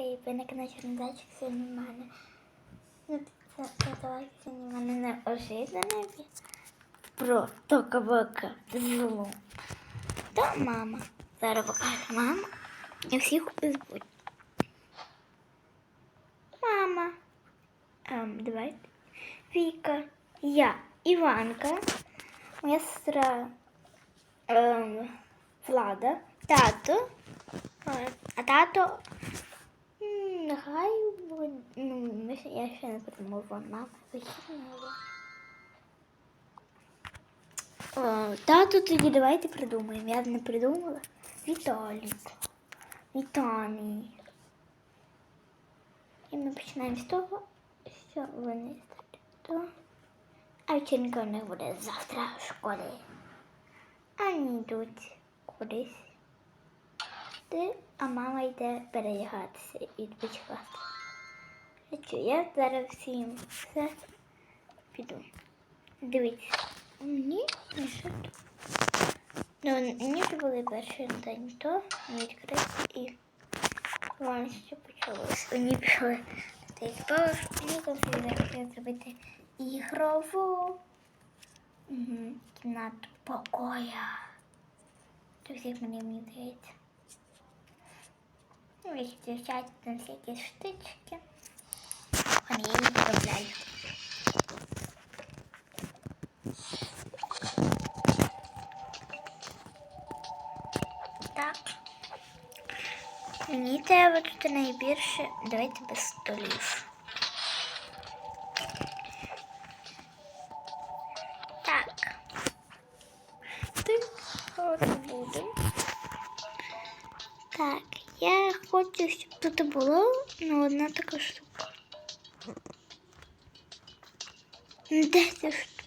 І ви на каналі Чернодачик сьогодні в мене. Ну, це називається сьогодні в мене неожиданне про тока-бока зло. То мама. Зараз покаже мама. І всіх збудь. Мама. Ем, давайте. Віка. Я. Іванка. Моя сестра ем, Влада. Тато. А тато. Нехай. Ну, я ще не придумала вона вихідного. О, Тато тоді давайте придумаємо. Я не придумала. Віталік. Віталій. І ми починаємо з того, що вони стали. А вечірка у них буде завтра в школі. А вони йдуть кудись. Ти, а мама йде переодягатися і відпочивати. А що, я зараз всім все піду. Дивіться. Ні, не що тут. Ну, вони ж були перший день, то не відкрити і ще почалось. Вони пішли на той мені конфлікт хотіли зробити ігрову угу, кімнату покоя. То всіх мені мені здається. Ну, їх дівчат там всякі штучки. Вони її відправляють. Так. Мені треба тут найбільше. Давайте без столів. Хочу, щоб тут було ну, одна така штука. Де штука?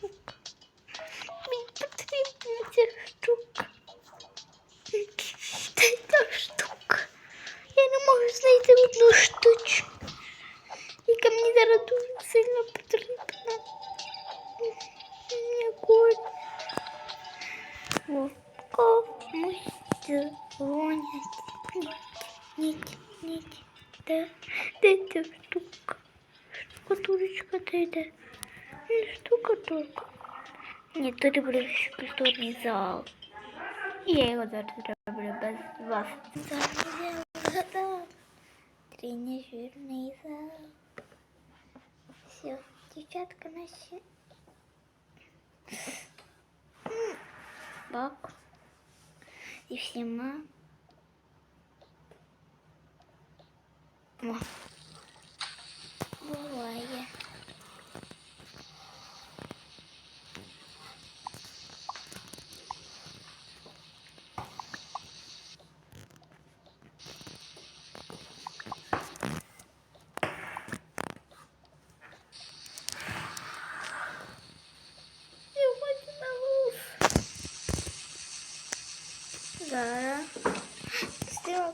Штукатурка. Ні, тут буде фізкультурний зал. Я його зараз зроблю без вас. Тренажерний зал. Все, дівчатка наші. Бак. І всіма. О. Буває. Я хочу на гуф. Зараз. Стила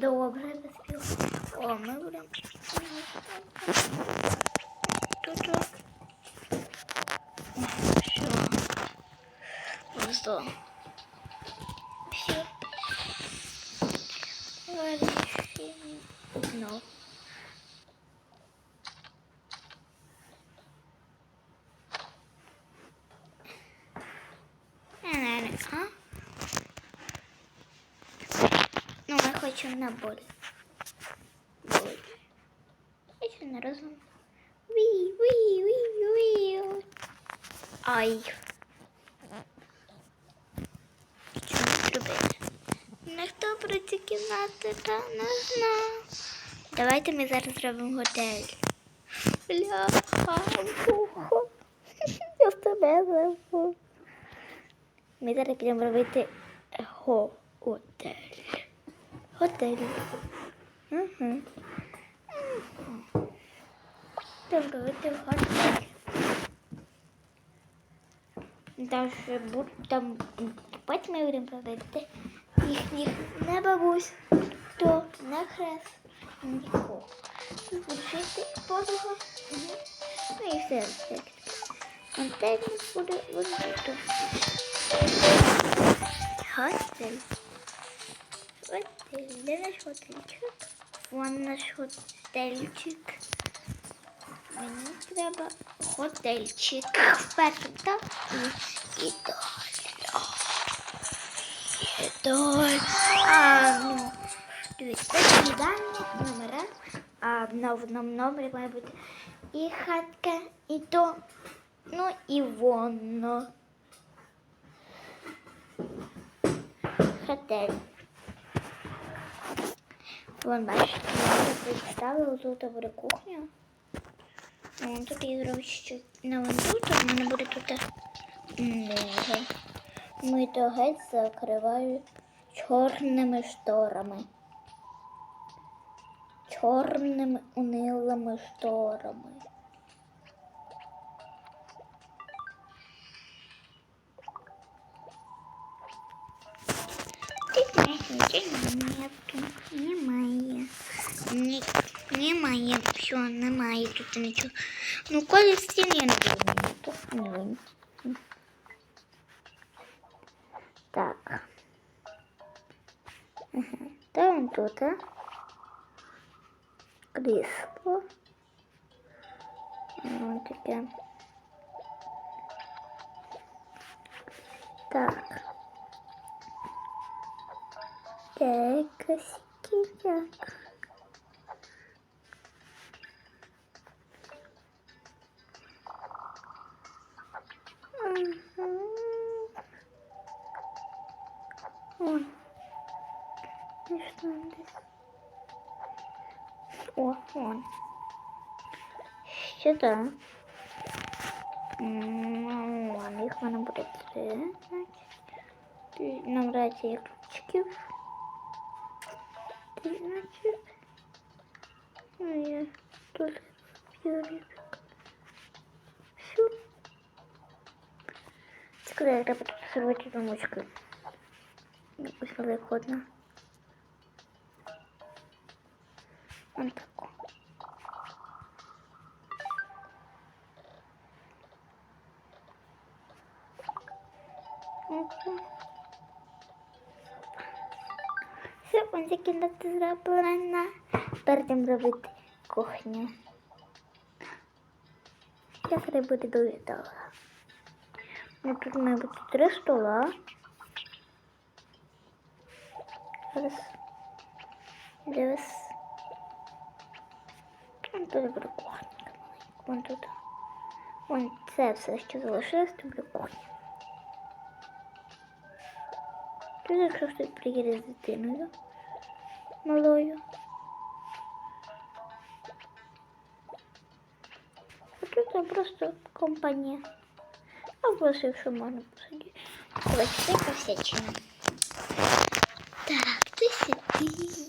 Добре, заспів. О, ми будемо. Тут. Все. На боль. Боль. Я ще не розум. Ві, ві, ві, ві. Ай. Що зробити? Ніхто про ці кімнати та не знав. Давайте ми зараз зробимо готель. Бля, бухо. Я в тебе забув. Ми зараз підемо робити готель. Готель. Угу. Будемо робити готель. Даже там потім ми будемо робити їхніх не бабусь, то не хрест, нікого. Вчити подруга. Ну і все. Готель буде вибито. Готель. Готель. Де наш готельчик? Вон наш готельчик. Мені треба готельчик. Перший так і, і далі. І далі. А, ну, дивіться, свідання, номера. А в одному номері має бути і хатка, і то, ну і воно. Готель. Вон, бачите, я представила, тут буде кухня. Вон тут я зроблю ще на вон тут, а в мене буде тут ниже. Ми то геть закриваю чорними шторами. Чорними унилими шторами. знаєш, нічого нету. Немає. Ні, немає. Все, немає тут нічого. Ну, коли в стіні не буде нету. Ні. Так. Ага. Там тут, а? Крісло. Ось таке. Так. Так, так. Ой. Ну что здесь? О, вон. Сюда. М, Вон, їх в мене буде. Набрати ключиків. Три, значить. Ну, я тут п'юрик. Все. Скоро треба тут зробити домочку. Якусь великодну. Ось таку. Ага. Все, ось ці кімнати зроблена. Передем робити кухню. Я це буде дуже. Ну, тут має бути три стола. Раз. Дивись. Тут буде кухня. Вон тут. Вон це все, що залишилось, то буде кухня. Тут якщо хтось приїде з дитиною малою. Тут там просто компанія. А просто якщо можна посидіти. Ось це всячина. Так, ти сиди.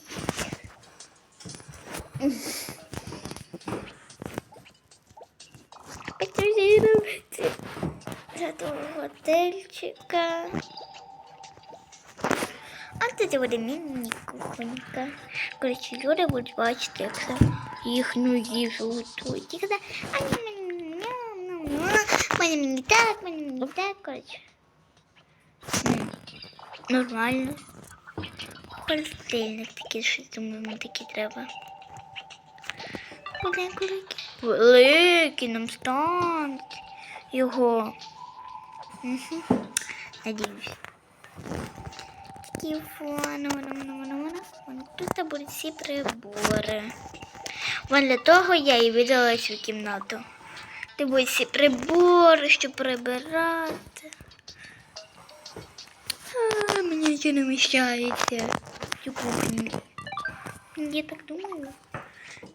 Патрулювати за того тут буде міні-кухонька. Коротше, люди будуть бачити, як це їхню їжу готують. І казати, а ні, мені мені так, мені мені так, коротше. Нормально. Холодильник такий, що думаю, мені такий треба. Великий. Великий нам стануть його. Угу. Надіюсь. Такі фон, воно, воно, воно, воно. Вон Тут будуть всі прибори. Вон для того я і видала цю кімнату. Де будуть всі прибори, щоб прибирати. А, мені нічого не вміщається. Цю кухню. Я так думаю.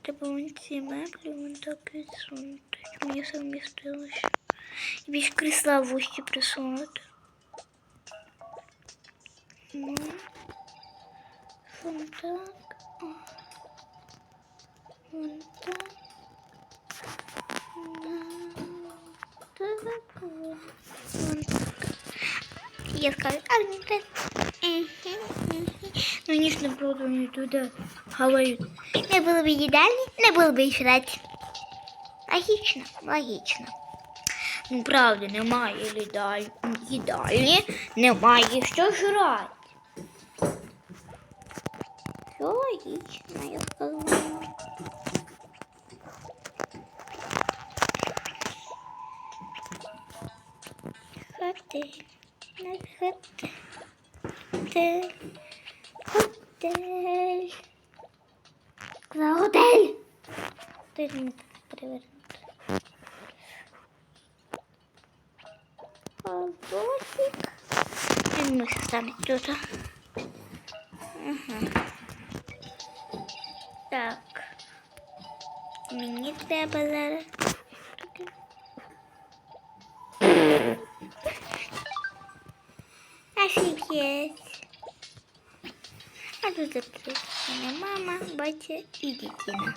Треба вон ці меблі вон так відсунути. Мені все вмістилося. І більш крісла вужче присунути. Ну, вон так. Вон так. Я скажу, а не так. Ну, конечно, правда, не туда говорят. Не было бы їдальні, не було б і жрати. Логічно, логічно. Ну, правда, немає їдальні, немає що жрати. Все логічно, я сказала. Готель. На готель. Готель. Готель. Сказала готель. Ти ж не так перевернути. Холодильник. Він мусить стане тут. Ага. Так. Мені треба зараз. Ошибись. А тут записана мама, батя и дитина.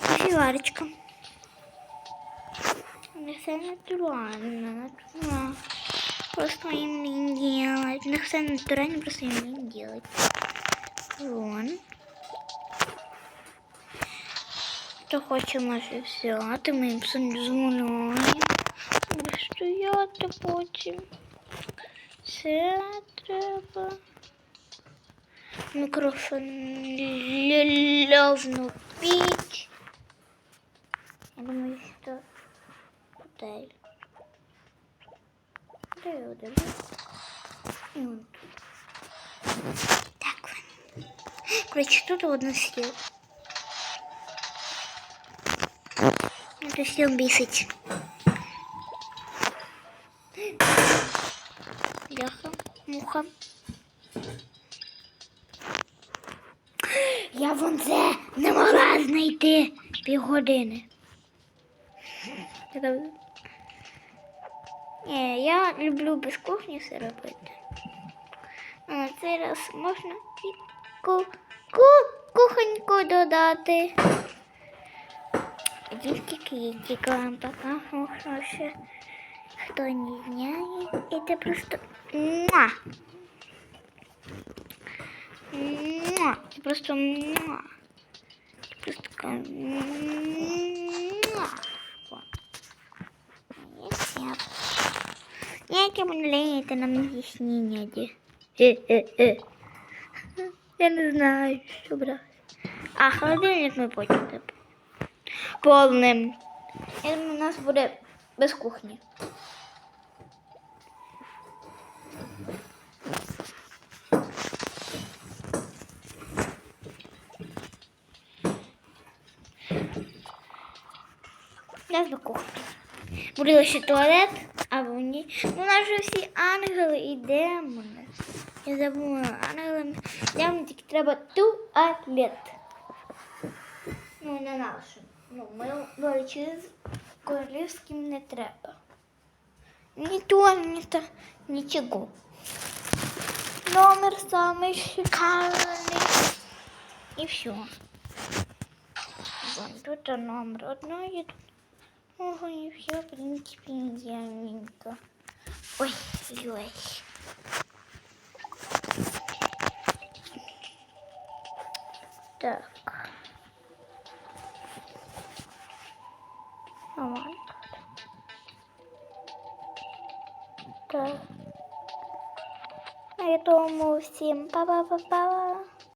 Кофеварочка. Все натурально, натурально. Просто им не делать. Ну, все натурально, просто им не делать. Вон. Хто хоче може взяти, ми. Буде стояти потім. Це треба. Мікрофон льовну піч. Я думаю, що готель. Я? І. Так, вон. Короче, тут одна сидит. Это все бесить. Ляха, муха. Я вон це не могла знайти півгодини. Така- Ні, я люблю без кухні все робити. А на цей раз можна і ку, ку, кухоньку додати. Дівки кітіка вам покажу, що ще хто не знає. Это просто муа. Муа. Это просто муа. Это просто такая муа. Вот. И всё. Ніяке мене це нам де. Е-е-е. Я не знаю, що брати. А холодильник ми потім повним. І у нас буде без кухні. У нас до кухні. Буде лише туалет, а вони. Ну, у нас же всі ангели і демони. Я забула ангелам. Демонам тільки треба туалет. Ну, не нашим. Ну, ми величез королівським не треба. Ні то, нічого. Номер самий шикарний. І все. Вон тут номер одної. Ого, і все, в принципі, идеальненько. Ой, ой. Так. Нормально. Так. На тому всім па-па-па-па.